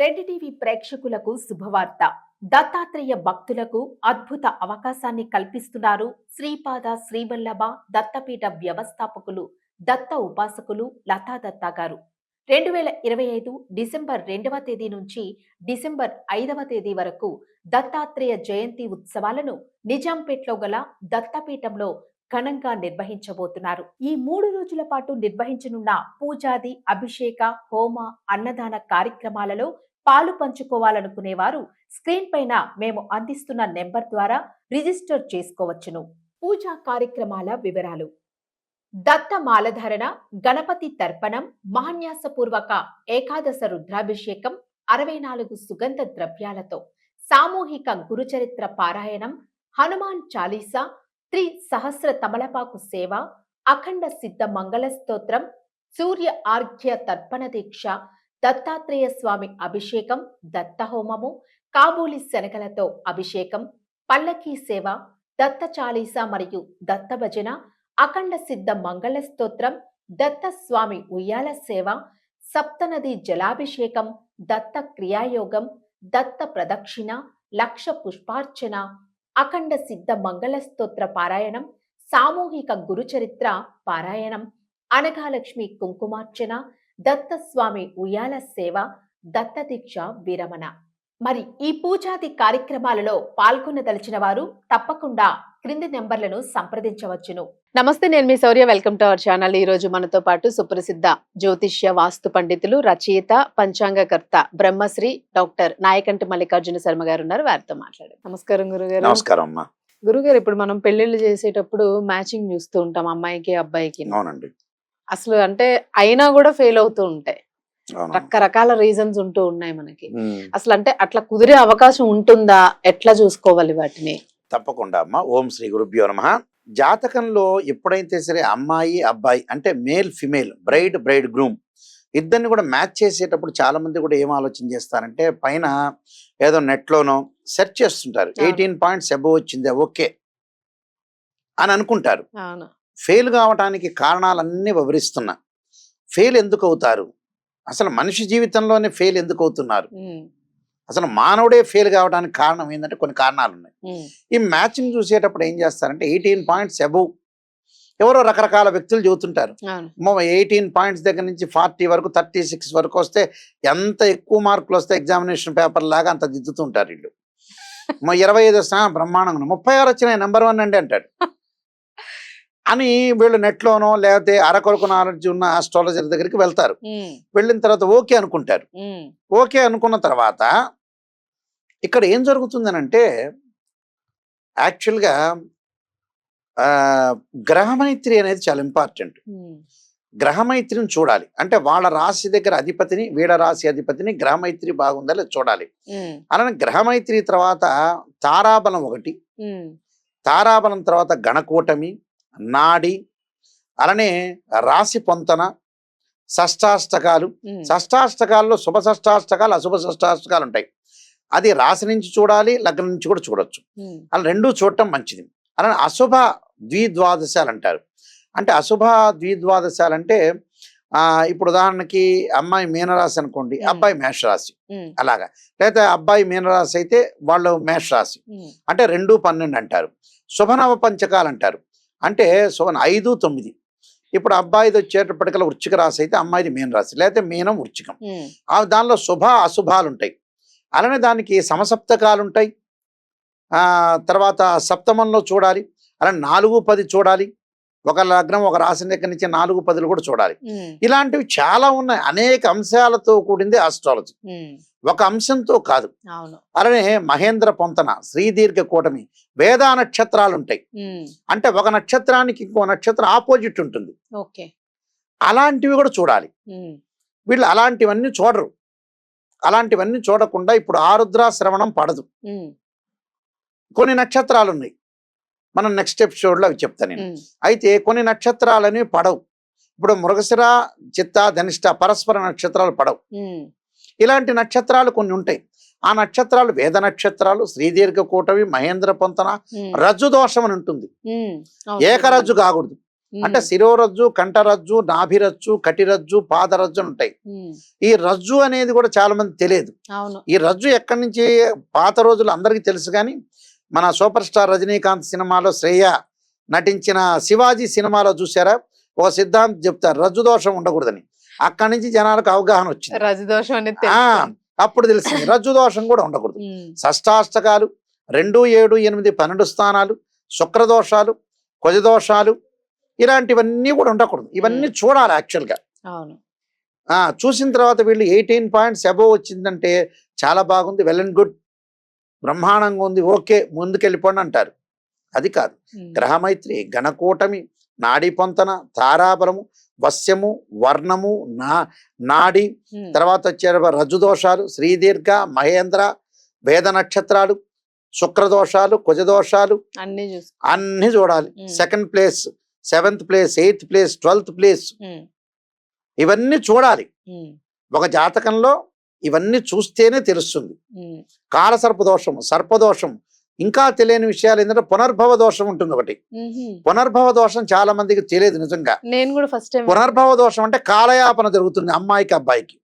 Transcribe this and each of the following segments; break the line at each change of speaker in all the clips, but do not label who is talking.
Red TV ప్రేక్షకులకు శుభవార్త. దత్తాత్రేయ భక్తులకు అద్భుత అవకాశాన్ని కల్పిస్తున్నారు శ్రీపాద శ్రీవల్లభ దత్తపీఠ వ్యవస్థాపకులు దత్త ఉపాసకులు లతా దత్తా గారు. రెండు వేల ఇరవై ఐదు డిసెంబర్ రెండవ తేదీ నుంచి డిసెంబర్ ఐదవ తేదీ వరకు దత్తాత్రేయ జయంతి ఉత్సవాలను నిజాంపేట్లో గల దత్తపీఠంలో ఘనంగా నిర్వహించబోతున్నారు. ఈ మూడు రోజుల పాటు నిర్వహించనున్న పూజాది అభిషేక హోమ అన్నదాన కార్యక్రమాలలో పాలు పంచుకోవాలనుకునేవారు స్క్రీన్ పైన మేము అందిస్తున్న నెంబర్ ద్వారా రిజిస్టర్ చేసుకోవచ్చును. పూజా కార్యక్రమాల వివరాలు. దత్త మాలధారణ గణపతి తర్పణం మహాన్యాసపూర్వక ఏకాదశ రుద్రాభిషేకం అరవై నాలుగు సుగంధ ద్రవ్యాలతో సామూహిక గురుచరిత్ర పారాయణం హనుమాన్ చాలీసా త్రి సహస్ర తమలపాకు సేవ అఖండ సిద్ధ మంగళ స్తోత్రం సూర్య ఆర్ఘ్య తర్పణ దీక్ష దత్తాత్రేయ స్వామి అభిషేకం దత్తహోమము కాబూలి శనగలతో అభిషేకం పల్లకీ సేవ దత్త చాలీసా మరియు దత్త భజన అఖండ సిద్ధ మంగళ స్తోత్రం దత్త స్వామి ఉయ్యాల సేవ సప్తనది జలాభిషేకం దత్త క్రియాయోగం దత్త ప్రదక్షిణ లక్ష పుష్పార్చన అఖండ సిద్ధ మంగళ స్తోత్ర పారాయణం సామూహిక గురుచరిత్ర పారాయణం అనఘాలక్ష్మి కుంకుమార్చన దత్త స్వామి ఉయ్యాల సేవ దత్త దీక్ష విరమణ. మరి ఈ పూజాది కార్యక్రమాలలో పాల్గొనదలిచిన వారు తప్పకుండా క్రింది నెంబర్లను సంప్రదించవచ్చును.
నమస్తే నేను మీ Shaurya. Welcome to our channel. ఈ రోజు మనతో పాటు సుప్రసిద్ధ జ్యోతిష్య వాస్తు పండితులు రచయిత పంచాంగకర్త బ్రహ్మశ్రీ డాక్టర్ నాయకంటి మల్లికార్జున శర్మ గారు ఉన్నారు. వారితో మాట్లాడారు నమస్కారం గురుగారు.
నమస్కారం అమ్మా.
గురుగారు ఇప్పుడు మనం పెళ్ళిళ్ళు చేసేటప్పుడు మ్యాచింగ్ చూస్తూ ఉంటాం అమ్మాయికి అబ్బాయికి.
అవునండి.
అసలు అంటే అయినా కూడా ఫెయిల్ అవుతూ ఉంటాయి. రకరకాల రీజన్స్ ఉంటూ ఉన్నాయి మనకి. అసలు అంటే అట్లా కుదిరే అవకాశం ఉంటుందా? ఎట్లా చూసుకోవాలి వాటిని?
తప్పకుండా అమ్మా. ఓం శ్రీ గురుభ్యో నమ. జాతకంలో ఎప్పుడైతే సరే అమ్మాయి అబ్బాయి అంటే male female bride bride groom ఇద్దరిని కూడా మ్యాచ్ చేసేటప్పుడు చాలా మంది కూడా ఏం ఆలోచన చేస్తారంటే పైన ఏదో నెట్లోనో సెర్చ్ చేస్తుంటారు. ఎయిటీన్ పాయింట్స్ అబోవ్ వచ్చిందే. ఓకే. అని అనుకుంటారు. ఫెయిల్ కావడానికి కారణాలన్నీ వివరిస్తున్నా. ఫెయిల్ ఎందుకు అవుతారు? అసలు మనిషి జీవితంలోనే ఫెయిల్ ఎందుకు అవుతున్నారు? అసలు మానవుడే ఫెయిల్ కావడానికి కారణం ఏంటంటే కొన్ని కారణాలు ఉన్నాయి ఈ మ్యాచింగ్ చూసేటప్పుడు ఏం చేస్తారంటే ఎయిటీన్ పాయింట్స్ అబౌవ్. ఎవరో రకరకాల వ్యక్తులు చెబుతుంటారు.
అవును.
ఎయిటీన్ పాయింట్స్ దగ్గర నుంచి ఫార్టీ వరకు థర్టీ సిక్స్ వరకు వస్తే ఎంత ఎక్కువ మార్కులు వస్తే ఎగ్జామినేషన్ పేపర్ లాగా అంత దిద్దుతుంటారు వీళ్ళు. మా ఇరవై ఐదు వస్తా బ్రహ్మాండంగా నెంబర్ వన్ వచ్చినాయి నెంబర్ వన్ అండి అంటాడు. అని వీళ్ళు నెట్లోనో లేకపోతే అరకొరకు నాలెడ్జ్ ఉన్న ఆస్ట్రాలజర్ దగ్గరికి వెళ్తారు. వెళ్ళిన తర్వాత ఓకే అనుకుంటారు. ఓకే అనుకున్న తర్వాత ఇక్కడ ఏం జరుగుతుందనంటే యాక్చువల్గా గ్రహమైత్రి అనేది చాలా ఇంపార్టెంట్. గ్రహమైత్రిని చూడాలి. అంటే వాళ్ళ రాశి దగ్గర అధిపతిని వీడ రాశి అధిపతిని గ్రహమైత్రి బాగుందా లేదా చూడాలి. అలానే గ్రహమైత్రి తర్వాత తారాబలం ఒకటి. తారాబలం తర్వాత గణకూటమి నాడి అలానే రాశి పొంతన షష్టాష్టకాలు. షష్టాష్టకాల్లో శుభ షష్టాష్టకాలు అశుభ షష్టాష్టకాలు ఉంటాయి. అది రాశి నుంచి చూడాలి లగ్నం నుంచి కూడా చూడొచ్చు. అలా రెండూ చూడటం మంచిది. అలానే అశుభ ద్విద్వాదశాలు అంటారు. అంటే అశుభ ద్విద్వాదశాలు అంటే ఆ, ఇప్పుడు ఉదాహరణకి అమ్మాయి మీనరాశి అనుకోండి. అబ్బాయి మేషరాశి. అలాగా. లేకపోతే అబ్బాయి మీనరాశి అయితే వాళ్ళు మేషరాశి. అంటే రెండు పన్నెండు అంటారు. శుభనవ పంచకాలు అంటారు. అంటే శుభన ఐదు తొమ్మిది. ఇప్పుడు అబ్బాయిది వచ్చేటప్పటికల్లా వృచ్చిక రాశి అయితే అమ్మాయిది మీన రాశి లేకపోతే మీనం వృచ్చికం. దానిలో శుభ అశుభాలు ఉంటాయి అలానే దానికి సమసప్తకాలు ఉంటాయి తర్వాత సప్తమంలో చూడాలి. అలా నాలుగు పది చూడాలి. ఒక లగ్నం ఒక రాశి దగ్గర నుంచి నాలుగు పదులు కూడా చూడాలి. ఇలాంటివి చాలా ఉన్నాయి. అనేక అంశాలతో కూడింది ఆస్ట్రాలజీ ఒక అంశంతో కాదు. అలానే మహేంద్ర పొంతన శ్రీదీర్ఘ కూటమి వేదా నక్షత్రాలు ఉంటాయి. అంటే ఒక నక్షత్రానికి ఇంకో నక్షత్రం ఆపోజిట్ ఉంటుంది. అలాంటివి కూడా చూడాలి. వీళ్ళు అలాంటివన్నీ చూడరు. అలాంటివన్నీ చూడకుండా ఇప్పుడు ఆరుద్ర శ్రవణం పడదు. కొన్ని నక్షత్రాలు ఉన్నాయి మనం నెక్స్ట్ ఎపిసోడ్లో అవి చెప్తాను నేను. అయితే కొన్ని నక్షత్రాలని పడవు. ఇప్పుడు మృగశిర చిత్త ధనిష్ట పరస్పర నక్షత్రాలు పడవు. ఇలాంటి నక్షత్రాలు కొన్ని ఉంటాయి. ఆ నక్షత్రాలు వేద నక్షత్రాలు శ్రీదీర్ఘ కూటమి మహేంద్ర పొంతన రజ్జు దోషం అని ఉంటుంది. ఏకరజ్జు కాకూడదు. అంటే శిరోరజ్జు కంఠరజ్జు నాభిరజ్జు కటిరజ్జు పాదరజ్జు ఉంటాయి. ఈ రజ్జు అనేది కూడా చాలా మంది తెలియదు. ఈ రజ్జు ఎక్కడి నుంచి పాత రోజులు అందరికీ తెలుసు కానీ మన సూపర్ స్టార్ రజనీకాంత్ సినిమాలో శ్రేయ నటించిన శివాజీ సినిమాలో చూసారా ఒక సిద్ధాంతం చెప్తారు రజ్జు దోషం ఉండకూడదని. అక్కడి నుంచి జనాలకు అవగాహన వచ్చింది.
రజదోషం అనేది.
అప్పుడు తెలిసింది రజ్జు దోషం కూడా ఉండకూడదు. షష్టాష్టకాలు రెండు ఏడు ఎనిమిది పన్నెండు స్థానాలు శుక్రదోషాలు కుజదోషాలు ఇలాంటివన్నీ కూడా ఉండకూడదు. ఇవన్నీ చూడాలి యాక్చువల్గా. చూసిన తర్వాత వీళ్ళు ఎయిటీన్ పాయింట్స్ అబోవ్ వచ్చిందంటే చాలా బాగుంది. Well and good. బ్రహ్మాండంగా ఉంది ఓకే ముందుకెళ్ళిపోండి అంటారు. అది కాదు. గ్రహమైత్రి గణకూటమి నాడి పొంతన తారాబలము వశ్యము వర్ణము నా నాడి తర్వాత వచ్చే రజ్జుదోషాలు శ్రీదీర్ఘ మహేంద్ర వేద నక్షత్రాలు శుక్రదోషాలు కుజదోషాలు
అన్ని
అన్ని చూడాలి. Second place seventh place eighth place twelfth place ఇవన్నీ చూడాలి. ఒక జాతకంలో ఇవన్నీ చూస్తేనే తెలుస్తుంది. కాలసర్ప దోషం సర్పదోషం ఇంకా తెలియని విషయాలు ఏంటంటే పునర్భవ దోషం ఉంటుంది ఒకటి. పునర్భవ దోషం చాలా మందికి తెలియదు నిజంగా.
నేను కూడా ఫస్ట్ టైం
పునర్భవ దోషం అంటే కాలయాపన జరుగుతుంది అమ్మాయికి అబ్బాయికి.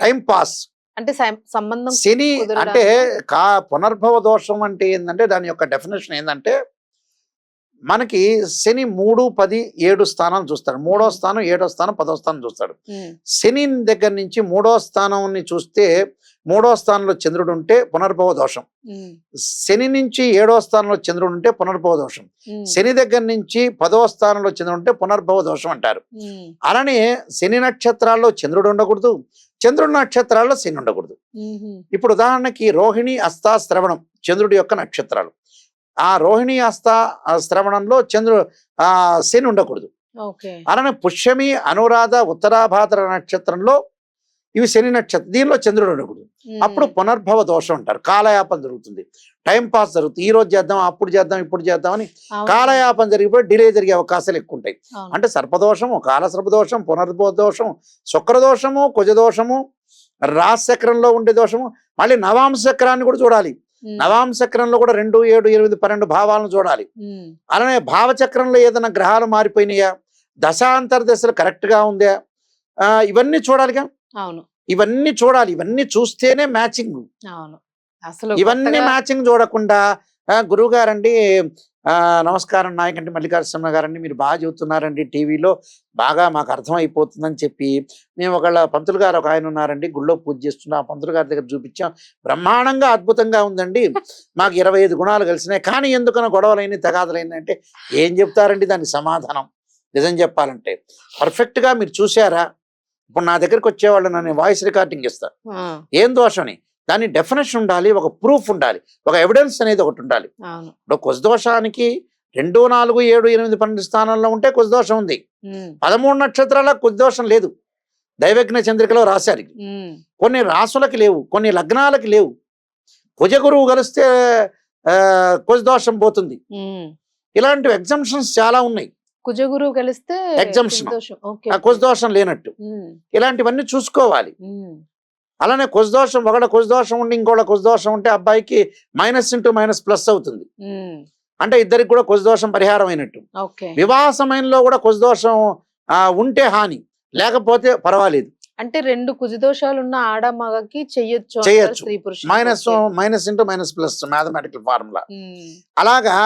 Time pass.
అంటే సంబంధం
శని. అంటే కా పునర్భవ దోషం అంటే ఏంటంటే దాని యొక్క డెఫినేషన్ ఏంటంటే మనకి శని మూడు పది ఏడు స్థానాలు చూస్తాడు. మూడో స్థానం ఏడో స్థానం పదో స్థానం చూస్తాడు. శని దగ్గర నుంచి మూడో స్థానాన్ని చూస్తే మూడో స్థానంలో చంద్రుడు ఉంటే పునర్భవ దోషం. శని నుంచి ఏడో స్థానంలో చంద్రుడు ఉంటే పునర్భవ దోషం. శని దగ్గర నుంచి పదో స్థానంలో చంద్రుడు ఉంటే పునర్భవ దోషం అంటారు. అలానే శని నక్షత్రాల్లో చంద్రుడు ఉండకూడదు. చంద్రుడి నక్షత్రాల్లో శని ఉండకూడదు. ఇప్పుడు ఉదాహరణకి రోహిణి అస్తా శ్రవణం చంద్రుడి యొక్క నక్షత్రాలు. ఆ రోహిణి అస్తా శ్రవణంలో చంద్రుడు ఆ శని ఉండకూడదు. అలానే పుష్యమి అనురాధ ఉత్తరాభాద్ర నక్షత్రంలో ఇవి శని నక్షత్రం దీనిలో చంద్రుడు ఉండకూడదు. అప్పుడు పునర్భవ దోషం అంటారు. కాలయాపన జరుగుతుంది. టైం పాస్ జరుగుతుంది. ఈ రోజు చేద్దాం అప్పుడు చేద్దాం ఇప్పుడు చేద్దాం అని
అవును,
కాలయాపన జరిగిపోయి డిలే జరిగే అవకాశాలు ఎక్కువ ఉంటాయి. అంటే సర్పదోషము కాలసర్పదోషం పునర్భవ దోషం శుక్రదోషము కుజదోషము రాశచక్రంలో ఉండే దోషము మళ్ళీ నవాంశ చక్రాన్ని కూడా చూడాలి.
ఉమ్,
నవాంశ చక్రంలో కూడా రెండు ఏడు ఎనిమిది పన్నెండు భావాలను చూడాలి. అలానే భావచక్రంలో ఏదైనా గ్రహాలు మారిపోయినాయా? దశాంతర దశలు correct గా ఉందా? ఆ, ఇవన్నీ చూడాలిగా?
అవును.
ఇవన్నీ చూడాలి. ఇవన్నీ చూస్తేనే మ్యాచింగ్
అవును. అసలు
ఇవన్నీ మ్యాచింగ్ చూడకుండా గురువు గారండి నమస్కారం నాయకండి మల్లికార్జున గారండి. మీరు బాగా చెబుతున్నారండి టీవీలో. బాగా మాకు అర్థమైపోతుందని చెప్పి మేము ఒకళ్ళ పంతులు గారు ఒక ఆయన ఉన్నారండి. గుళ్ళో పూజ చేస్తున్నా ఆ పంతులు గారి దగ్గర చూపించాం. బ్రహ్మాండంగా అద్భుతంగా ఉందండి. మాకు ఇరవై ఐదు గుణాలు కలిసినాయి. కానీ ఎందుకనో గొడవలైన తగాదలైన అంటే ఏం చెప్తారండి దానికి సమాధానం? నిజం చెప్పాలంటే. Perfect గా మీరు చూసారా ఇప్పుడు నా దగ్గరికి వచ్చేవాళ్ళు నన్ను వాయిస్ రికార్డింగ్ ఇస్తా
ఆ,
ఏం దోషమని దాని డెఫినేషన్ ఉండాలి ఒక ప్రూఫ్ ఉండాలి ఒక ఎవిడెన్స్ అనేది ఒకటి ఉండాలి. ఇప్పుడు కుజదోషానికి రెండు నాలుగు ఏడు ఎనిమిది పన్నెండు స్థానాల్లో ఉంటే కుజదోషం ఉంది. పదమూడు నక్షత్రాల కుజదోషం లేదు. దైవజ్ఞ చంద్రికలో రాశారు కొన్ని రాసులకి లేవు కొన్ని లగ్నాలకి లేవు. కుజ గురువు కలిస్తే కుజదోషం పోతుంది. ఇలాంటి ఎగ్జంప్షన్స్ చాలా ఉన్నాయి.
కుజగురువు కలిస్తే
Exemption.
కుజదోషం.
లేనట్టు. ఇలాంటివన్నీ చూసుకోవాలి. అలానే కుజదోషం ఒకళ్ళ కుజదోషం ఉండి ఇంకోళ్ళ కుజదోషం ఉంటే అబ్బాయికి మైనస్ ఇంటూ మైనస్ ప్లస్ అవుతుంది. అంటే ఇద్దరికి కూడా కుజదోషం పరిహారం అయినట్టు. వివాహ సమయంలో కూడా కుజదోషం ఉంటే హాని. లేకపోతే పర్వాలేదు.
అంటే రెండు కుజదోషాలు ఉన్న ఆడ మగకి చెయ్యొచ్చు. పురుషులు
minus minus into minus plus mathematical formula అలాగా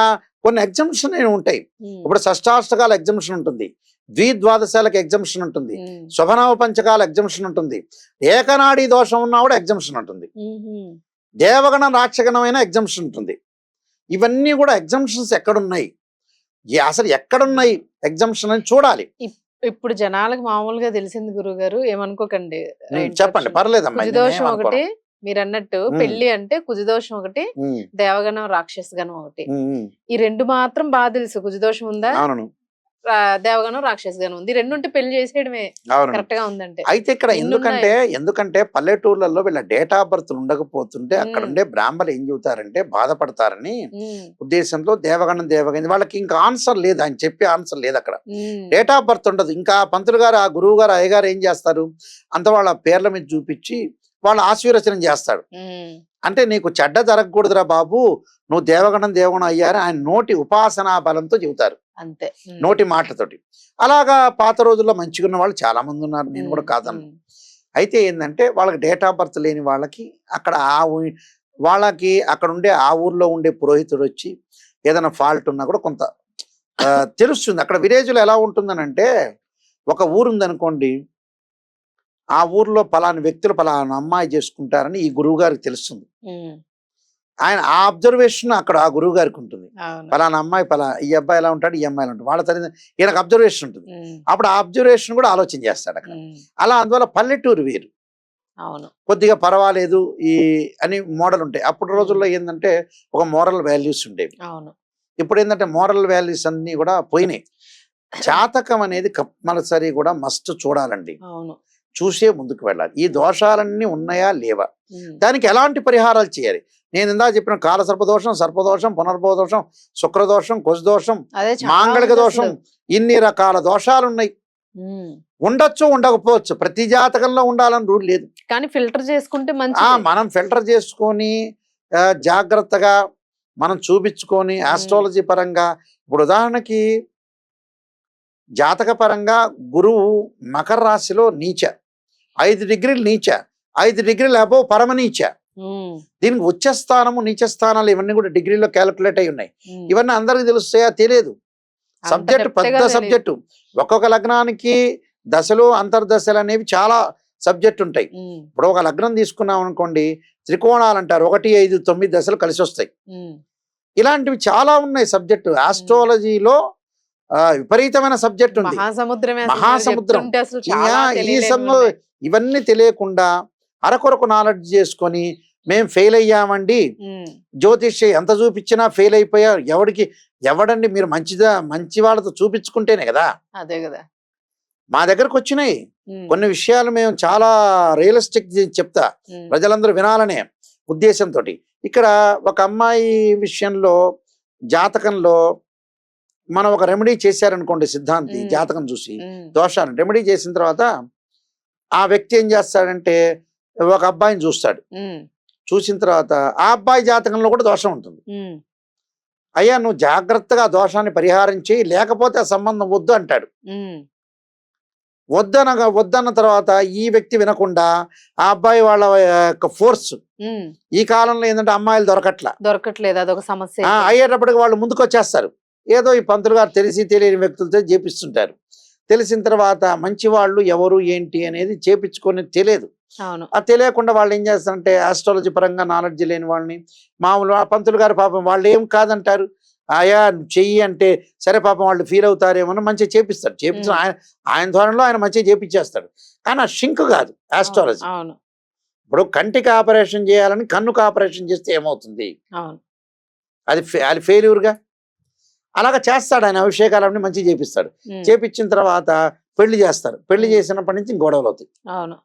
కొన్ని ఎగ్జంప్షన్ ఉంటాయి. ఇప్పుడు షష్టాష్టకాల ఎగ్జంప్షన్ ఉంటుంది. ద్విద్వాదశాలకు ఎగ్జంప్షన్ ఉంటుంది.
ఉమ్,
శుభనవ పంచకాల ఎగ్జంప్షన్ ఉంటుంది. ఏకనాడి దోషం ఉన్నా కూడా ఎగ్జంప్షన్ ఉంటుంది. దేవగణ రాక్షగణమైన ఎగ్జంప్షన్ ఉంటుంది. ఇవన్నీ కూడా ఎగ్జంప్షన్స్ ఎక్కడున్నాయి? అసలు ఎక్కడున్నాయి ఎగ్జంప్షన్ అని చూడాలి.
ఇప్పుడు జనాలకు మామూలుగా తెలిసింది గురువు గారు ఏమనుకోకండి.
చెప్పండి పర్లేదమ్మా
ఒకటి. మీరు అన్నట్టు. పెళ్ళి అంటే కుజదోషం ఒకటి దేవగణం రాక్షస గణం ఒకటి. ఈ రెండు మాత్రం బాగా తెలుసు. కుజదోషం ఉందా? దేవగణం రాక్షస గణం ఉంది రెండు ఉంటే పెళ్ళి చేసేయడమే కరెక్ట్గా ఉందంటే.
అయితే ఇక్కడ ఎందుకంటే ఎందుకంటే పల్లెటూర్లలో వీళ్ళ డేట్ ఆఫ్ బర్త్ ఉండకపోతుంటే అక్కడ. ఉండే బ్రాహ్మలు ఏం చెబుతారంటే బాధపడతారని ఉద్దేశంలో దేవగణం దేవగణం వాళ్ళకి ఇంకా ఆన్సర్ లేదు. ఆయన చెప్పే ఆన్సర్ లేదు అక్కడ. డేట్ ఆఫ్ బర్త్ ఉండదు. ఇంకా పంతులు గారు ఆ గురువు గారు అయ్యగారు ఏం చేస్తారు? అంత వాళ్ళ పేర్ల మీద చూపించి వాళ్ళు ఆశీర్వచనం చేస్తాడు. అంటే నీకు చెడ్డ జరగకూడదురా బాబు నువ్వు దేవగణం దేవగణం అయ్యారు ఆయన నోటి ఉపాసనా బలంతో చెబుతారు.
అంతే.
నోటి మాటతోటి. అలాగా పాత రోజుల్లో మంచిగా ఉన్న వాళ్ళు చాలా మంది ఉన్నారు నేను కూడా
ఉమ్,
కాదను
ఉమ్.
అయితే ఏంటంటే వాళ్ళకి డేట్ ఆఫ్ బర్త్ లేని వాళ్ళకి అక్కడ ఆ ఊ- వాళ్ళకి అక్కడ ఉండే ఆ ఊర్లో ఉండే పురోహితుడు వచ్చి ఏదైనా ఫాల్ట్ ఉన్నా కూడా కొంత తెలుస్తుంది. అక్కడ విలేజ్లో ఎలా ఉంటుందనంటే ఒక ఊరు ఉందనుకోండి ఆ ఊర్లో పలాని వ్యక్తులు పలానా అమ్మాయి చేసుకుంటారని ఈ గురువు గారికి తెలుస్తుంది. ఆయన ఆ అబ్జర్వేషన్ అక్కడ ఆ గురువు గారికి ఉంటుంది పలానా అమ్మాయి పలా ఈ అబ్బాయి ఎలా ఉంటాడు ఈ అమ్మాయి ఎలా ఉంటాడు వాళ్ళ తల్లిదండ్రులు ఈయనకు అబ్జర్వేషన్ ఉంటుంది. అప్పుడు ఆ అబ్జర్వేషన్ కూడా ఆలోచన చేస్తాడు అక్కడ. అలా అందువల్ల పల్లెటూరు వేరు.
అవును.
కొద్దిగా పర్వాలేదు ఈ అని మోడల్ ఉంటాయి. అప్పుడు రోజుల్లో ఏంటంటే ఒక మోరల్ వాల్యూస్ ఉండేవి.
అవును.
ఇప్పుడు ఏంటంటే మోరల్ వాల్యూస్ అన్ని కూడా పోయినాయి. జాతకం అనేది కంపల్సరీ కూడా మస్ట్ చూడాలండి.
అవును.
చూసే ముందుకు వెళ్ళాలి. ఈ దోషాలన్నీ ఉన్నాయా లేవా. దానికి ఎలాంటి పరిహారాలు చేయాలి? నేను ఇందా చెప్పిన కాల సర్పదోషం సర్పదోషం పునర్భవదోషం శుక్రదోషం
చాలా
మాంగళిక దోషం. ఇన్ని రకాల దోషాలు ఉన్నాయి. ఉండొచ్చు ఉండకపోవచ్చు ప్రతి జాతకంలో ఉండాలని రూల్ లేదు.
కానీ ఫిల్టర్ చేసుకుంటే
ఆ
మంచిది
మనం ఫిల్టర్ చేసుకొని జాగ్రత్తగా మనం చూపించుకొని ఆస్ట్రాలజీ పరంగా ఇప్పుడు ఉదాహరణకి జాతక పరంగా గురువు మకర రాశిలో నీచ. ఐదు డిగ్రీలు నీచ ఐదు డిగ్రీలు అబోవ్ పరమనీచ.
ఉమ్,
దీనికి ఉచ్చ స్థానము నీచ స్థానాలు ఇవన్నీ కూడా డిగ్రీలో క్యాలిక్యులేట్ అయి ఉన్నాయి. ఇవన్నీ అందరికి తెలుస్తాయా? తెలియదు. సబ్జెక్ట్ పెద్ద. సబ్జెక్టు. ఒక్కొక్క లగ్నానికి దశలు అంతర్దశలు అనేవి చాలా సబ్జెక్ట్ ఉంటాయి. ఇప్పుడు ఒక లగ్నం తీసుకున్నాం అనుకోండి త్రికోణాలు అంటారు. ఒకటి ఐదు తొమ్మిది దశలు కలిసి వస్తాయి. ఇలాంటివి చాలా ఉన్నాయి సబ్జెక్టు. ఆస్ట్రాలజీలో విపరీతమైన సబ్జెక్ట్ ఉంది. మహాసముద్రం. ఈ. ఇవన్నీ తెలియకుండా అరకొరకు నాలెడ్జ్ చేసుకొని మేము ఫెయిల్ అయ్యామండి. జ్యోతిష్య ఎంత చూపించినా ఫెయిల్ అయిపోయారు ఎవడికి ఎవడండి మీరు మంచిదా మంచి వాళ్ళతో చూపించుకుంటేనే కదా.
అదే కదా.
మా దగ్గరకు వచ్చినాయి. కొన్ని విషయాలు మేము చాలా రియలిస్టిక్ చెప్తా. ప్రజలందరూ వినాలనే ఉద్దేశంతో ఇక్కడ ఒక అమ్మాయి విషయంలో జాతకంలో మనం ఒక రెమెడీ చేశారనుకోండి సిద్ధాంతి. జాతకం చూసి దోషాన్ని రెమెడీ చేసిన తర్వాత ఆ వ్యక్తి ఏం చేస్తాడంటే ఒక అబ్బాయిని చూస్తాడు. చూసిన తర్వాత ఆ అబ్బాయి జాతకంలో కూడా దోషం ఉంటుంది. అయ్యా నువ్వు జాగ్రత్తగా దోషాన్ని పరిహారం చేయి లేకపోతే ఆ సంబంధం వద్దు అంటాడు. వద్దనగా వద్దన్న తర్వాత ఈ వ్యక్తి వినకుండా ఆ అబ్బాయి వాళ్ళ యొక్క ఫోర్స్. ఈ కాలంలో ఏంటంటే అమ్మాయిలు దొరకట్ల.
దొరకట్లేదు అదొక సమస్య.
అయ్యేటప్పటికి వాళ్ళు ముందుకు వచ్చేస్తారు ఏదో ఈ పంతులు గారు తెలిసి తెలియని వ్యక్తులతో చేపిస్తుంటారు. తెలిసిన తర్వాత మంచి వాళ్ళు ఎవరు ఏంటి అనేది చేపించుకొని తెలియదు. ఆ తెలియకుండా వాళ్ళు ఏం చేస్తారంటే ఆస్ట్రాలజీ పరంగా నాలెడ్జ్ లేని వాళ్ళని మామూలు ఆ పంతులు గారు పాపం వాళ్ళు ఏం కాదంటారు. ఆయా చెయ్యి అంటే సరే పాపం వాళ్ళు ఫీల్ అవుతారేమో మంచిగా చేపిస్తాడు చేపించిన. ఆయన ఆయన ధోరణిలో ఆయన మంచిగా చేపించేస్తాడు కానీ ఆ షింక్ కాదు ఆస్ట్రాలజీ ఇప్పుడు కంటికి ఆపరేషన్ చేయాలని కన్నుకు ఆపరేషన్ చేస్తే ఏమవుతుంది? అది అది ఫెయిల్యూర్గా అలాగా చేస్తాడు ఆయన అభిషేకాలన్నీ మంచిగా చేపిస్తాడు. చేపించిన తర్వాత పెళ్ళి చేస్తారు.
పెళ్ళి.
చేసినప్పటి నుంచి గొడవలు అవుతాయి
అవును.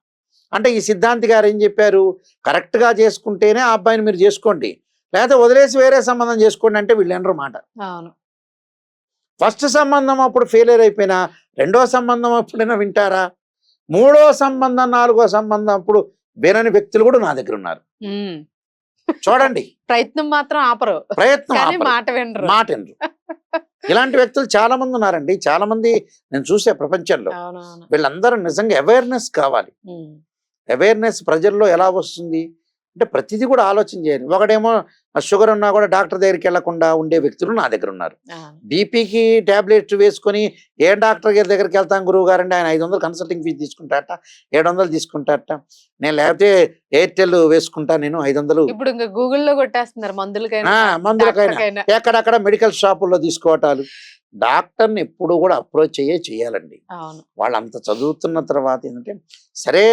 అంటే ఈ సిద్ధాంతి గారు ఏం చెప్పారు? కరెక్ట్గా చేసుకుంటేనే ఆ అబ్బాయిని మీరు చేసుకోండి. లేకపోతే వదిలేసి వేరే సంబంధం చేసుకోండి అంటే వీళ్ళు అనరు మాట.
అవును.
ఫస్ట్ సంబంధం అప్పుడు ఫెయిలియర్ అయిపోయినా రెండో సంబంధం అప్పుడైనా వింటారా? మూడో సంబంధం నాలుగో సంబంధం అప్పుడు వినని వ్యక్తులు కూడా నా దగ్గర ఉన్నారు. చూడండి.
ప్రయత్నం మాత్రం ఆపరు.
ప్రయత్నం.
మాట వినరు.
మాట వినరు. ఇలాంటి వ్యక్తులు చాలా మంది ఉన్నారండి. చాలా మంది నేను చూసే ప్రపంచంలో వీళ్ళందరూ నిజంగా అవేర్నెస్ కావాలి. అవేర్నెస్ ప్రజల్లో ఎలా వస్తుంది? అంటే ప్రతిదీ కూడా ఆలోచన చేయాలి ఒకడేమో షుగర్ ఉన్నా కూడా డాక్టర్ దగ్గరికి వెళ్ళకుండా ఉండే వ్యక్తులు నా దగ్గర ఉన్నారు. బీపీకి టాబ్లెట్ వేసుకొని ఏ డాక్టర్ గారి దగ్గరికి వెళ్తాం గురువు గారండి? ఆయన ఐదు వందలు కన్సల్టింగ్ ఫీజు తీసుకుంటారట ఏడు వందలు తీసుకుంటారట. నేను లేకపోతే ఎయిర్టెల్ వేసుకుంటా నేను ఐదు వందలు
ఇప్పుడు ఇంకా గూగుల్లో కొట్టేస్తున్నారు మందులకైనా
మందులకైనా. ఎక్కడక్కడ మెడికల్ షాపుల్లో తీసుకోవటాలు. డాక్టర్ని ఎప్పుడు కూడా అప్రోచ్ అయ్యే చేయాలండి. వాళ్ళు అంత చదువుతున్న తర్వాత ఏంటంటే సరే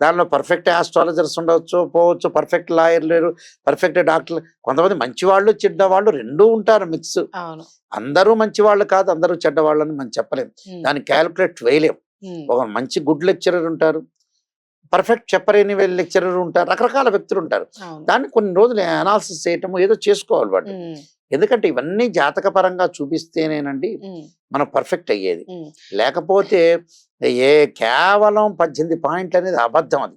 దానిలో పర్ఫెక్ట్ ఆస్ట్రాలజర్స్ ఉండవచ్చు పోవచ్చు పర్ఫెక్ట్ లాయర్ లేరు పర్ఫెక్ట్ డాక్టర్ కొంతమంది మంచి వాళ్ళు చెడ్డవాళ్ళు రెండూ ఉంటారు మిక్స్ అందరూ మంచి వాళ్ళు కాదు అందరూ చెడ్డవాళ్ళని మనం చెప్పలేం.
ఉమ్,
దాన్ని క్యాలిక్యులేట్ వేయలేం. ఒక మంచి గుడ్ లెక్చరర్ ఉంటారు. పర్ఫెక్ట్ చెప్పలేని లెక్చరర్ ఉంటారు రకరకాల వ్యక్తులు ఉంటారు. దాన్ని కొన్ని రోజులు అనాలిసిస్ చేయటము ఏదో చేసుకోవాలి వాడు ఎందుకంటే ఇవన్నీ జాతక పరంగా చూపిస్తేనేనండి మనం పర్ఫెక్ట్ అయ్యేది. లేకపోతే ఏ కేవలం పద్దెనిమిది పాయింట్లు అనేది అబద్ధం అది.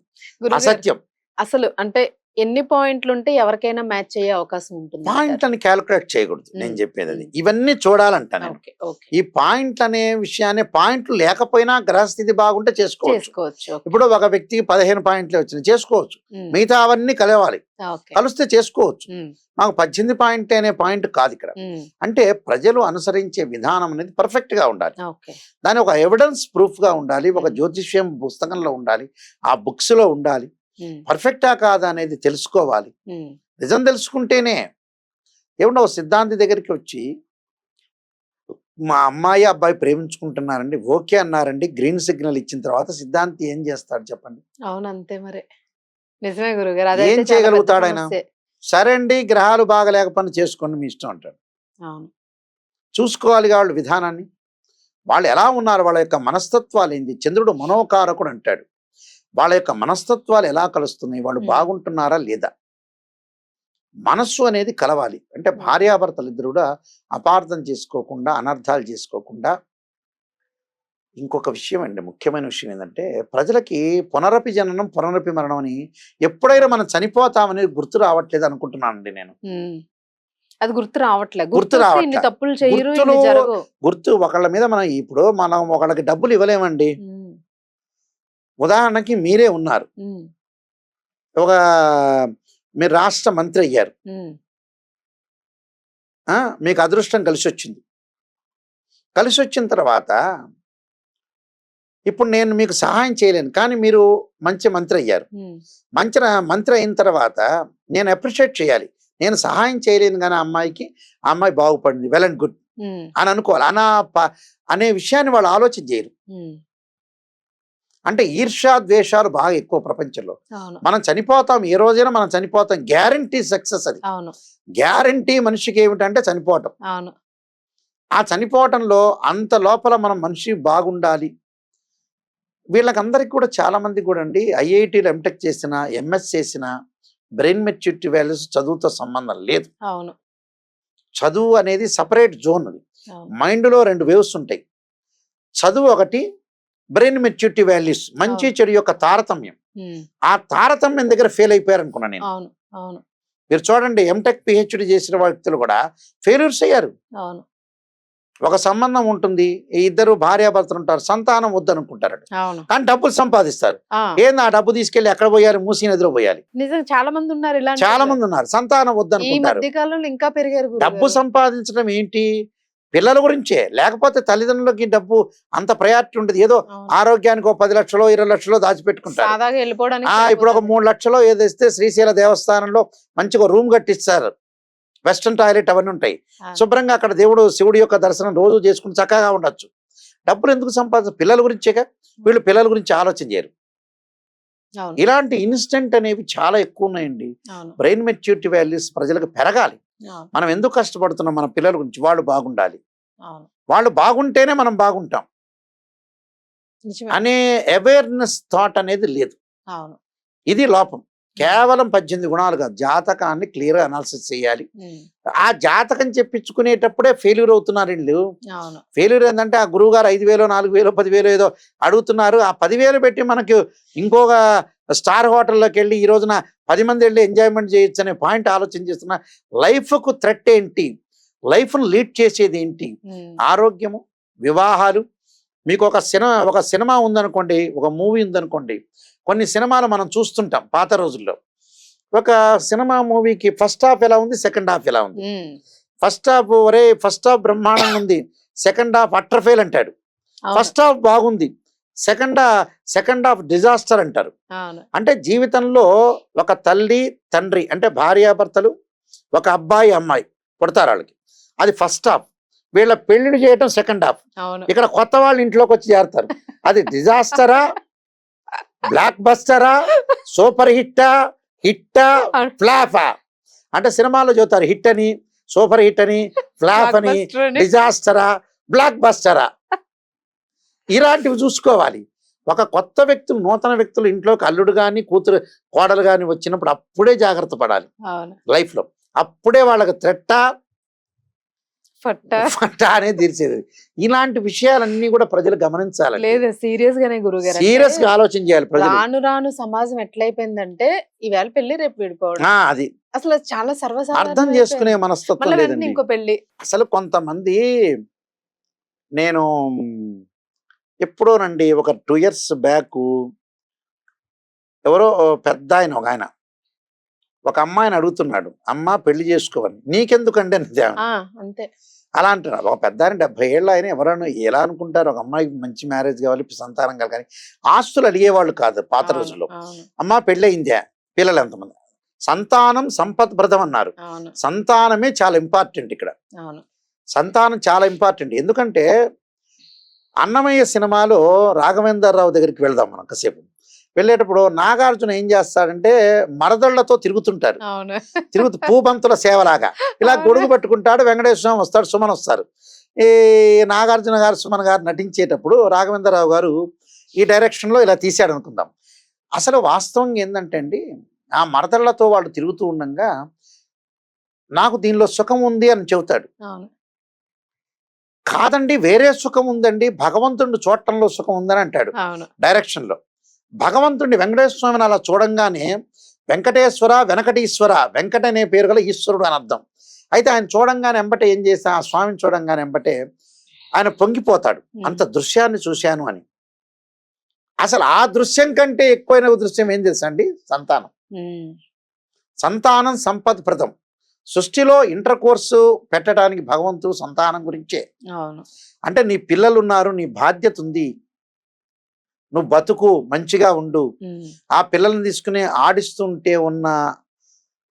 అసత్యం.
అసలు అంటే ఎన్ని పాయింట్లు ఉంటే ఎవరికైనా మ్యాచ్ అయ్యే అవకాశం ఉంటుంది
పాయింట్ అని క్యాలిక్యులేట్ చేయకూడదు నేను చెప్పేది అది. ఇవన్నీ చూడాలంట ఈ పాయింట్ అనే విషయాన్ని పాయింట్లు లేకపోయినా గ్రహస్థితి బాగుంటే చేసుకోవచ్చు. ఇప్పుడు ఒక వ్యక్తికి పదిహేను పాయింట్లు వచ్చినాయి చేసుకోవచ్చు. మిగతా అవన్నీ కలవాలి. కలిస్తే చేసుకోవచ్చు. మాకు పద్దెనిమిది పాయింట్ అనే పాయింట్ కాదు ఇక్కడ. అంటే ప్రజలు అనుసరించే విధానం అనేది పర్ఫెక్ట్గా ఉండాలి దాని ఒక ఎవిడెన్స్ ప్రూఫ్గా ఉండాలి ఒక. జ్యోతిష్యం పుస్తకంలో ఉండాలి ఆ బుక్స్లో ఉండాలి. పర్ఫెక్టా కాదా అనేది తెలుసుకోవాలి. నిజం తెలుసుకుంటేనే ఏమన్నా ఒక సిద్ధాంతి దగ్గరికి వచ్చి మా అమ్మాయి అబ్బాయి ప్రేమించుకుంటున్నారండి ఓకే అన్నారండి గ్రీన్ సిగ్నల్ ఇచ్చిన తర్వాత సిద్ధాంతి ఏం చేస్తాడు చెప్పండి?
అవును అంతే మరి. నిజమే గురుగారు
ఏం చేయగలుగుతాడు ఆయన? సరే అండి గ్రహాలు బాగలేకపోయినా చేసుకోండి మీ ఇష్టం అంటాడు.
అవును.
చూసుకోవాలి వాళ్ళు విధానాన్ని. వాళ్ళు ఎలా ఉన్నారు? వాళ్ళ యొక్క మనస్తత్వాలు ఏంది? చంద్రుడు మనోకారకుడు అంటాడు. వాళ్ళ యొక్క మనస్తత్వాలు ఎలా కలుస్తున్నాయి? వాళ్ళు. బాగుంటున్నారా లేదా? మనస్సు అనేది కలవాలి. అంటే భార్యాభర్తలు ఇద్దరు కూడా అపార్థం చేసుకోకుండా అనర్థాలు చేసుకోకుండా ఇంకొక విషయం అండి. ముఖ్యమైన విషయం ఏంటంటే ప్రజలకి పునరపి జననం పునరపి మరణం అని ఎప్పుడైనా మనం చనిపోతామనేది గుర్తు రావట్లేదు అనుకుంటున్నానండి నేను.
అది గుర్తు రావట్లే.
గుర్తు
గుర్తు
రావట్లే.
ఇన్ని తప్పులు చేయరు ఇన్ని
గుర్తులు-
జరగవు.
గుర్తు ఒకళ్ళ మీద మనం ఇప్పుడు మనం ఒకళ్ళకి డబ్బులు ఇవ్వలేమండి. ఉదాహరణకి మీరే ఉన్నారు. ఒక మీరు రాష్ట్ర మంత్రి అయ్యారు. మీకు అదృష్టం కలిసి వచ్చింది కలిసి వచ్చిన తర్వాత ఇప్పుడు నేను మీకు సహాయం చేయలేను. కానీ మీరు మంచి మంత్రి అయ్యారు. మంచి మంత్రి అయిన తర్వాత నేను అప్రిషియేట్ చేయాలి. నేను సహాయం చేయలేను కానీ అమ్మాయికి ఆ అమ్మాయి బాగుపడింది. వెల్ అండ్ గుడ్ అని అనుకోవాలి. అనా అనే విషయాన్ని వాళ్ళు ఆలోచన చేయరు. అంటే ఈర్ష్యా ద్వేషాలు బాగా ఎక్కువ ప్రపంచంలో. మనం చనిపోతాం ఏ రోజైనా మనం చనిపోతాం గ్యారంటీ సక్సెస్ అది. గ్యారంటీ మనిషికి ఏమిటంటే చనిపోవటం. ఆ చనిపోవటంలో అంత లోపల మనం మనిషి బాగుండాలి. వీళ్ళకందరికి కూడా చాలా మంది కూడా అండి ఐఐటీలో ఎంటెక్ చేసిన ఎంఎస్ చేసిన బ్రెయిన్ మెచ్యూరిటీ వాల్యూస్ చదువుతో సంబంధం లేదు.
అవును.
చదువు అనేది సపరేట్ జోన్ అది. మైండ్లో రెండు వేవ్స్ ఉంటాయి. చదువు ఒకటి బ్రెయిన్ మెచ్యూరిటీ వాల్యూస్ మంచి. చెడు యొక్క తారతమ్యం. ఆ తారతమ్యం దగ్గర ఫెయిల్ అయిపోయారు అనుకున్నా నేను. మీరు చూడండి ఎంటెక్ పిహెచ్డి చేసిన వ్యక్తులు కూడా ఫెయిల్యూర్స్ అయ్యారు.
అవును.
ఒక సంబంధం ఉంటుంది ఇద్దరు భార్యాభర్తలు ఉంటారు సంతానం వద్దనుకుంటారు కానీ డబ్బులు సంపాదిస్తారు. ఏంది ఆ డబ్బు తీసుకెళ్ళి ఎక్కడ పోయారు? మూసి నదిలో పోయాలి.
నిజంగా చాలా మంది ఉన్నారు
చాలా. మంది ఉన్నారు సంతానం వద్దనుకుంటారు.
ఇంకా పెరిగారు.
డబ్బు సంపాదించడం ఏంటి? పిల్లల గురించే. లేకపోతే తల్లిదండ్రులకి డబ్బు అంత ప్రయారిటీ ఉండదు. ఏదో. ఆరోగ్యానికి ఒక పది లక్షలో ఇరవై లక్షలో దాచిపెట్టుకుంటారు. ఇప్పుడు ఒక. మూడు లక్షలో ఏదో ఇస్తే శ్రీశైల దేవస్థానంలో మంచిగా రూమ్ కట్టిస్తారు. వెస్ట్రన్ టాయిలెట్ అవన్నీ ఉంటాయి. శుభ్రంగా అక్కడ దేవుడు శివుడి యొక్క దర్శనం రోజు చేసుకుని చక్కగా ఉండొచ్చు. డబ్బులు ఎందుకు సంపాదించ పిల్లల గురించేగా? వీళ్ళు పిల్లల గురించి ఆలోచన చేయరు. ఇలాంటి ఇన్స్టెంట్ అనేవి చాలా ఎక్కువ ఉన్నాయండి బ్రెయిన్ మెచ్యూరిటీ వాల్యూస్ ప్రజలకు పెరగాలి. మనం ఎందుకు కష్టపడుతున్నాం మన పిల్లల గురించి? వాళ్ళు బాగుండాలి. వాళ్ళు బాగుంటేనే మనం బాగుంటాం. అనే అవేర్నెస్ థాట్ అనేది లేదు. ఇది లోపం. కేవలం పద్దెనిమిది గుణాలు కాదు. జాతకాన్ని క్లియర్ అనాలిసిస్ చేయాలి. ఆ జాతకం చెప్పించుకునేటప్పుడే ఫెయిల్యూర్ అవుతున్నారు వీళ్ళు. ఫెయిల్యూర్ ఏంటంటే ఆ గురువు గారు ఐదు వేలు నాలుగు వేలు పదివేలు ఏదో అడుగుతున్నారు. ఆ పదివేలు పెట్టి మనకి ఇంకొక స్టార్ హోటల్లోకి వెళ్ళి ఈ రోజున పది మంది వెళ్ళి ఎంజాయ్మెంట్ చేయొచ్చు అనే పాయింట్ ఆలోచన చేస్తున్నా లైఫ్కు థ్రెట్ ఏంటి? లైఫ్ను లీడ్ చేసేది ఏంటి? ఆరోగ్యము వివాహాలు. మీకు ఒక సినిమా ఒక సినిమా ఉందనుకోండి ఒక మూవీ ఉందనుకోండి కొన్ని సినిమాలు మనం చూస్తుంటాం పాత రోజుల్లో. ఒక సినిమా మూవీకి ఫస్ట్ హాఫ్ ఎలా ఉంది సెకండ్ హాఫ్ ఎలా ఉంది? ఫస్ట్ హాఫ్ ఒరే ఫస్ట్ హాఫ్ బ్రహ్మాండంగా ఉంది. సెకండ్ హాఫ్ అట్టర్ ఫెయిల్ అంటాడు. ఫస్ట్ హాఫ్ బాగుంది. సెకండ్ సెకండ్ హాఫ్ డిజాస్టర్ అంటారు. అంటే జీవితంలో ఒక తల్లి తండ్రి అంటే భార్యాభర్తలు ఒక అబ్బాయి అమ్మాయి పుడతారు వాళ్ళకి. అది ఫస్ట్ హాఫ్. వీళ్ళ పెళ్ళిళ్ళు చేయటం సెకండ్ హాఫ్. ఇక్కడ కొత్త వాళ్ళు ఇంట్లోకి వచ్చి చేరతారు. అది డిజాస్టరా బ్లాక్ బస్టరా సూపర్ హిట్టా హిట్టా ఫ్లాఫా? అంటే సినిమాలో చూస్తారు హిట్ అని సూపర్ హిట్ అని ఫ్లాఫ్ అని. డిజాస్టరా బ్లాక్ బస్టరా ఇలాంటివి చూసుకోవాలి. ఒక కొత్త వ్యక్తులు నూతన వ్యక్తులు ఇంట్లోకి అల్లుడు కానీ కూతురు కోడలు కానీ వచ్చినప్పుడు అప్పుడే జాగ్రత్త పడాలి. లైఫ్లో. అప్పుడే వాళ్ళకి థ్రెట్టా
పట్ట
అనేది తీర్చేది. ఇలాంటి విషయాలన్నీ కూడా ప్రజలు గమనించాలి
లేదు సీరియస్ గానే గురుగారు
సీరియస్గా ఆలోచన చేయాలి
రాను రాను సమాజం ఎట్లయిపోయిందంటే ఈవేళ పెళ్ళి రేపు విడిపోవడం.
అది.
అసలు చాలా సర్వసాధారణం
అర్థం చేసుకునే మనస్తత్వం లేదండి.
ఇంకో పెళ్ళి
అసలు కొంతమంది నేను ఎప్పుడోనండి ఒక టూ ఇయర్స్ బ్యాక్ ఎవరో పెద్ద ఆయన ఒక ఆయన. ఒక అమ్మాయిని అడుగుతున్నాడు అమ్మ పెళ్ళి చేసుకోవని.
ఆ అంతే.
అలా అంటున్నారు. ఒక పెద్ద ఆయన డెబ్బై ఏళ్ళు ఆయన ఎవరైనా ఎలా అనుకుంటారు? ఒక అమ్మాయికి మంచి మ్యారేజ్ కావాలి సంతానం కలగాలి ఆస్తులు అడిగేవాళ్ళు కాదు పాత రోజుల్లో. అమ్మ పెళ్ళయిందే పిల్లలు ఎంతమంది? సంతానం సంపద్భృతం అన్నారు.
అవును.
సంతానమే చాలా ఇంపార్టెంట్ ఇక్కడ. సంతానం చాలా ఇంపార్టెంట్. ఎందుకంటే అన్నమయ్య సినిమాలో రాఘవేంద్రరావు దగ్గరికి వెళ్దాం మనం కాసేపు. వెళ్ళేటప్పుడు నాగార్జున ఏం చేస్తాడంటే మరదళ్ళతో తిరుగుతుంటారు. తిరుగుతూ పూబంతుల సేవలాగా. ఇలా. గొడుగు పట్టుకుంటాడు వెంకటేశ్వర వస్తాడు సుమన్ వస్తారు. ఈ నాగార్జున గారు సుమన్ గారు నటించేటప్పుడు రాఘవేంద్రరావు గారు ఈ డైరెక్షన్లో ఇలా తీశాడు అనుకుందాం. అసలు వాస్తవం ఏంటంటే అండి ఆ మరదళ్ళతో వాళ్ళు తిరుగుతూ ఉండగా నాకు దీనిలో సుఖం ఉంది అని చెబుతాడు. కాదండి వేరే సుఖం ఉందండి భగవంతుడిని చూడటంలో సుఖం ఉందని అంటాడు.
అవును.
డైరెక్షన్లో. భగవంతుడిని వెంకటేశ్వర స్వామిని అలా చూడంగానే వెంకటేశ్వర వెనకటేశ్వర వెంకట అనే పేరు గల ఈశ్వరుడు అని అర్థం. అయితే ఆయన చూడంగానే ఎంబటే ఏం చేశా? ఆ స్వామిని చూడంగానే ఎంబటే ఆయన పొంగిపోతాడు. అంత దృశ్యాన్ని చూశాను అని. అసలు ఆ దృశ్యం కంటే ఎక్కువైన దృశ్యం ఏం తెలుసా అండి? సంతానం. సంతానం సంపత్ప్రదం సృష్టిలో ఇంటర్ కోర్సు పెట్టడానికి భగవంతుడు సంతానం గురించే. అంటే నీ పిల్లలు ఉన్నారు నీ బాధ్యత ఉంది. నువ్వు బతుకు మంచిగా ఉండు. ఆ పిల్లల్ని తీసుకుని ఆడిస్తుంటే ఉన్న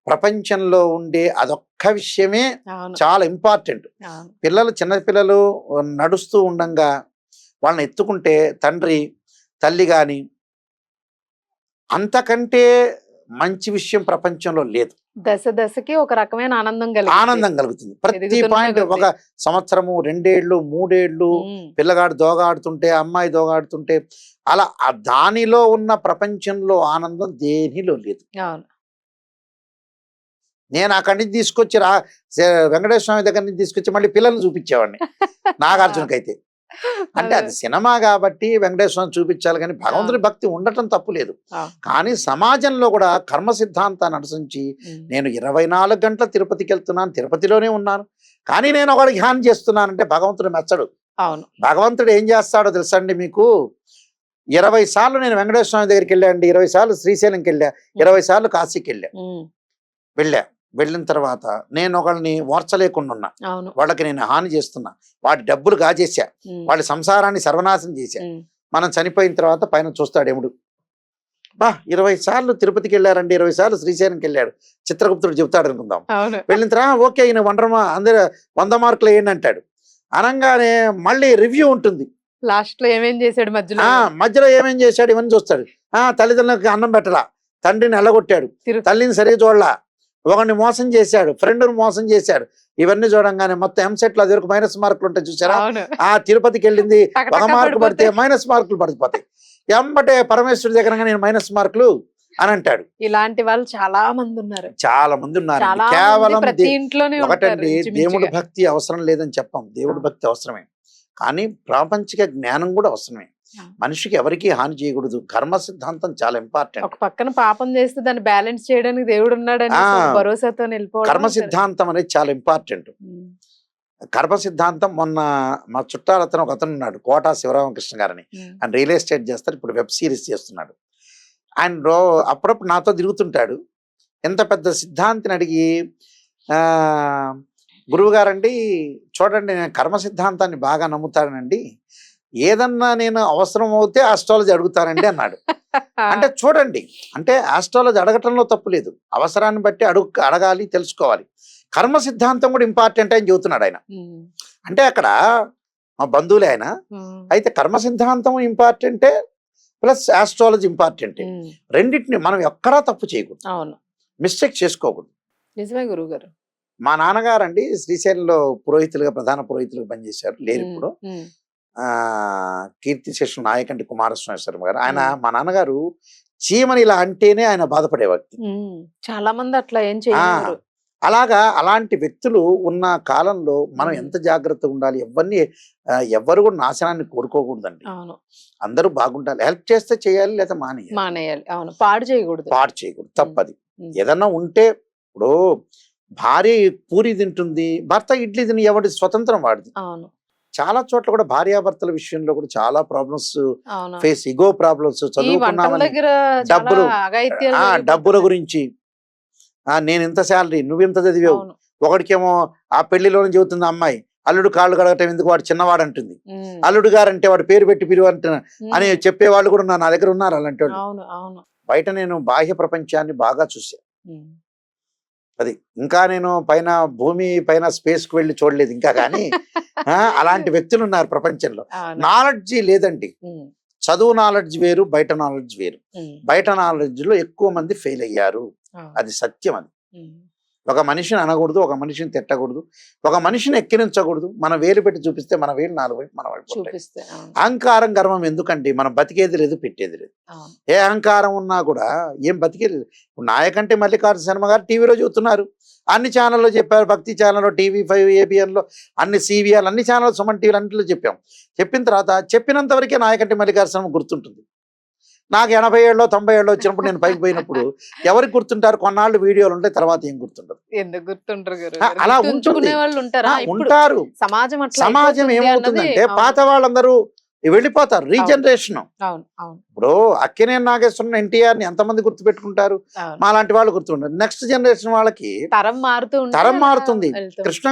ప్రపంచంలో ఉండే అదొక్క విషయమే చాలా ఇంపార్టెంట్ పిల్లలు చిన్న పిల్లలు నడుస్తూ ఉండంగా వాళ్ళని ఎత్తుకుంటే తండ్రి తల్లి గాని అంతకంటే మంచి విషయం ప్రపంచంలో లేదు.
దశ దశకి ఒక రకమైన ఆనందం కలిగి
ఆనందం కలుగుతుంది. ప్రతి పాయింట్. ఒక సంవత్సరము రెండేళ్ళు మూడేళ్ళు పిల్లగాడు దోగాడుతుంటే అమ్మాయి దోగాడుతుంటే అలా ఆ దానిలో ఉన్న ప్రపంచంలో ఆనందం దేనిలో లేదు. నేను అక్కడి నుంచి తీసుకొచ్చి రా వెంకటేశ్వర స్వామి దగ్గర నుంచి తీసుకొచ్చి మళ్ళీ పిల్లల్ని చూపించేవాడిని. నాగార్జునకైతే. అంటే అది. సినిమా కాబట్టి వెంకటేశ్వర చూపించాలి కానీ భగవంతుడి భక్తి ఉండటం తప్పు లేదు. కానీ సమాజంలో కూడా కర్మ సిద్ధాంతాన్ని అనుసరించి నేను ఇరవై నాలుగు గంటల తిరుపతికి వెళ్తున్నాను తిరుపతిలోనే ఉన్నాను. కానీ నేను ఒకటి ధ్యానం చేస్తున్నానంటే భగవంతుడు మెచ్చడు.
అవును.
భగవంతుడు ఏం చేస్తాడో తెలుసండి మీకు? ఇరవై సార్లు నేను వెంకటేశ్వర స్వామి దగ్గరికి వెళ్ళాండి ఇరవై సార్లు శ్రీశైలంకి వెళ్ళా. ఇరవై సార్లు కాశీకి వెళ్ళా. వెళ్ళా. వెళ్ళిన తర్వాత నేను ఒకళ్ళని ఓర్చలేకుండా ఉన్నా వాళ్ళకి నేను హాని చేస్తున్నా. వాడి డబ్బులు కాజేసా వాళ్ళ సంసారాన్ని సర్వనాశనం చేశా. మనం చనిపోయిన తర్వాత పైన చూస్తాడు ఎముడు బా ఇరవై సార్లు తిరుపతికి వెళ్ళారండి. ఇరవై సార్లు శ్రీశైలంకి వెళ్ళాడు చిత్రగుప్తుడు చెబుతాడు అనుకుందాం. వెళ్ళిన తర్వాత ఓకే ఈయన వండరమా అందరూ వంద మార్కులు వేయండి అంటాడు. అనగానే మళ్ళీ రివ్యూ ఉంటుంది.
లాస్ట్లో ఏమేం చేశాడు మధ్యలో?
మధ్యలో ఏమేం చేశాడు ఇవన్నీ చూస్తాడు. ఆ తల్లిదండ్రులకు అన్నం పెట్టలా తండ్రిని ఎల్లగొట్టాడు. తల్లిని సరిగా చూడలా. ఒకరిని మోసం చేశాడు ఫ్రెండ్ని మోసం చేశాడు. ఇవన్నీ చూడంగానే మొత్తం ఎంసెట్లో అది వరకు మైనస్ మార్కులు ఉంటాయి చూసారా ఆ తిరుపతికి వెళ్ళింది ఒక మార్కు పడితే. మైనస్ మార్కులు పడిపోతాయి. ఎంబటే పరమేశ్వరుడి దగ్గర నేను మైనస్ మార్కులు అని అంటాడు.
ఇలాంటి వాళ్ళు చాలా మంది ఉన్నారు.
చాలా మంది ఉన్నారు. కేవలం ఒకటండి. దేవుడి భక్తి అవసరం లేదని చెప్పాం. దేవుడి. భక్తి అవసరమే. కానీ ప్రాపంచిక జ్ఞానం కూడా అవసరమే. మనిషికి ఎవరికీ హాని చేయకూడదు. కర్మ సిద్ధాంతం చాలా ఇంపార్టెంట్
ఒక పక్కన పాపం చేస్తే దాన్ని బ్యాలెన్స్ చేయడానికి దేవుడు ఉన్నాడని. భరోసాతో వెళ్ళిపోవడం
కర్మ సిద్ధాంతం అనేది చాలా ఇంపార్టెంట్ కర్మ సిద్ధాంతం మొన్న మా చుట్టాలు అతను ఒక అతను ఉన్నాడు కోటా శివరామకృష్ణ గారని. ఆయన రియల్ ఎస్టేట్ చేస్తారు ఇప్పుడు వెబ్ సిరీస్ చేస్తున్నాడు. ఆయన రో అప్పుడప్పుడు నాతో తిరుగుతుంటాడు. ఎంత పెద్ద సిద్ధాంతిని అడిగి ఆ, గురువు గారండి చూడండి నేను కర్మ సిద్ధాంతాన్ని బాగా నమ్ముతానండి ఏదన్నా నేను అవసరం అవుతే ఆస్ట్రాలజీ అడుగుతానండి అన్నాడు. అంటే చూడండి అంటే ఆస్ట్రాలజీ అడగటంలో తప్పు లేదు. అవసరాన్ని బట్టి అడుగు అడగాలి తెలుసుకోవాలి. కర్మ సిద్ధాంతం కూడా ఇంపార్టెంట్ అని చెబుతున్నాడు ఆయన. అంటే అక్కడ మా బంధువులే ఆయన. అయితే కర్మ సిద్ధాంతం ఇంపార్టెంటే ప్లస్ ఆస్ట్రాలజీ ఇంపార్టెంటే రెండింటిని మనం ఎక్కడా తప్పు చేయకూడదు.
అవును.
మిస్టేక్ చేసుకోకూడదు.
నిజమే గురువు గారు
మా నాన్నగారండి శ్రీశైలంలో పురోహితులుగా ప్రధాన పురోహితులుగా పనిచేశారు లేరు ఇప్పుడు. ఆ కీర్తి శేషు నాయకంటి కుమారస్వామి శర్మ గారు. ఆయన. మా నాన్నగారు చీమని ఇలా అంటేనే ఆయన బాధపడే వ్యక్తి.
చాలా మంది అట్లా ఏం చేయరు
అలాగా అలాంటి వ్యక్తులు ఉన్న కాలంలో మనం. ఎంత జాగ్రత్తగా ఉండాలి? ఎవరిని ఆ, ఎవ్వరు కూడా నాశనాన్ని కోరుకోకూడదండి.
అవును.
అందరూ బాగుండాలి. హెల్ప్ చేస్తే చేయాలి లేదా మానేయాలి.
మానేయాలి. అవును. పాడు చేయకూడదు.
పాడు చేయకూడదు. తప్పది. ఏదన్నా ఉంటే ఇప్పుడు భార్య పూరి తింటుంది భర్త ఇడ్లీ తిని ఎవడి స్వతంత్రం వాడిది.
అవును.
చాలా చోట్ల కూడా భార్యాభర్తల విషయంలో కూడా చాలా ప్రాబ్లమ్స్ ఫేస్ ఇగో ప్రాబ్లమ్స్ చదువుకున్నామని డబ్బులు. డబ్బుల గురించి. ఆ నేను ఇంత శాలరీ నువ్వు ఇంత చదివావు ఒకడికేమో ఆ పెళ్ళిలోనే చెబుతుంది అమ్మాయి. అల్లుడు కాళ్ళు కడగటం ఎందుకు? వాడు చిన్నవాడు అంటుంది. అల్లుడు గారు అంటే వాడు పేరు పెట్టి పిలువ. అని చెప్పే వాళ్ళు కూడా నా దగ్గర ఉన్నారు అలాంటి వాళ్ళు బయట నేను బాహ్య ప్రపంచాన్ని బాగా చూశాను. అది ఇంకా నేను పైన భూమి పైన స్పేస్కు వెళ్ళి చూడలేదు ఇంకా కానీ అలాంటి వ్యక్తులు ఉన్నారు ప్రపంచంలో నాలెడ్జ్ లేదండి. చదువు నాలెడ్జ్ వేరు బయట నాలెడ్జ్ వేరు. బయట నాలెడ్జ్లో ఎక్కువ మంది ఫెయిల్ అయ్యారు. అది సత్యం అది. ఒక మనిషిని అనకూడదు ఒక మనిషిని తిట్టకూడదు ఒక మనిషిని ఎక్కిరించకూడదు. మన వేలు పెట్టి చూపిస్తే మన వేలు నాలుగు వైపు మన వైపు అహంకారం గర్వం ఎందుకండి? మనం బతికేది లేదు పెట్టేది లేదు. ఏ అహంకారం ఉన్నా కూడా ఏం బతికేది నాయకంటే మల్లికార్జున శర్మ గారు టీవీలో చూస్తున్నారు. అన్ని ఛానల్లో చెప్పారు భక్తి ఛానల్లో టీవీ ఫైవ్ ఏబిఎన్లో అన్ని సివిఆర్ అన్ని ఛానల్ సుమన్ టీవీలు అన్నింటిలో చెప్పాం. చెప్పిన తర్వాత చెప్పినంత వరకే నాయకంటే మల్లికార్జున శర్మ గుర్తుంటుంది. నాకు ఎనభై ఏళ్ళలో తొంభై ఏళ్ళు వచ్చినప్పుడు నేను పైకి పోయినప్పుడు ఎవరికి గుర్తుంటారు? కొన్నాళ్ళు వీడియోలు ఉంటాయి తర్వాత ఏం గుర్తుండదు.
ఎందుకు గుర్తుంటారు?
అలా ఉంటుంది.
ఉంటారా? సమాజం
సమాజం ఏమవుతుందంటే పాత వాళ్ళందరూ వెళ్ళిపోతారు. రీజనరేషన్. ఇప్పుడు అక్కినే నాగేశ్వరం ఎన్టీఆర్ని ఎంతమంది గుర్తు పెట్టుకుంటారు మా లాంటి వాళ్ళు గుర్తుంటారు నెక్స్ట్ జనరేషన్ వాళ్ళకి
తరం మారుతూ ఉంటే
తరం మారుతుంది. కృష్ణ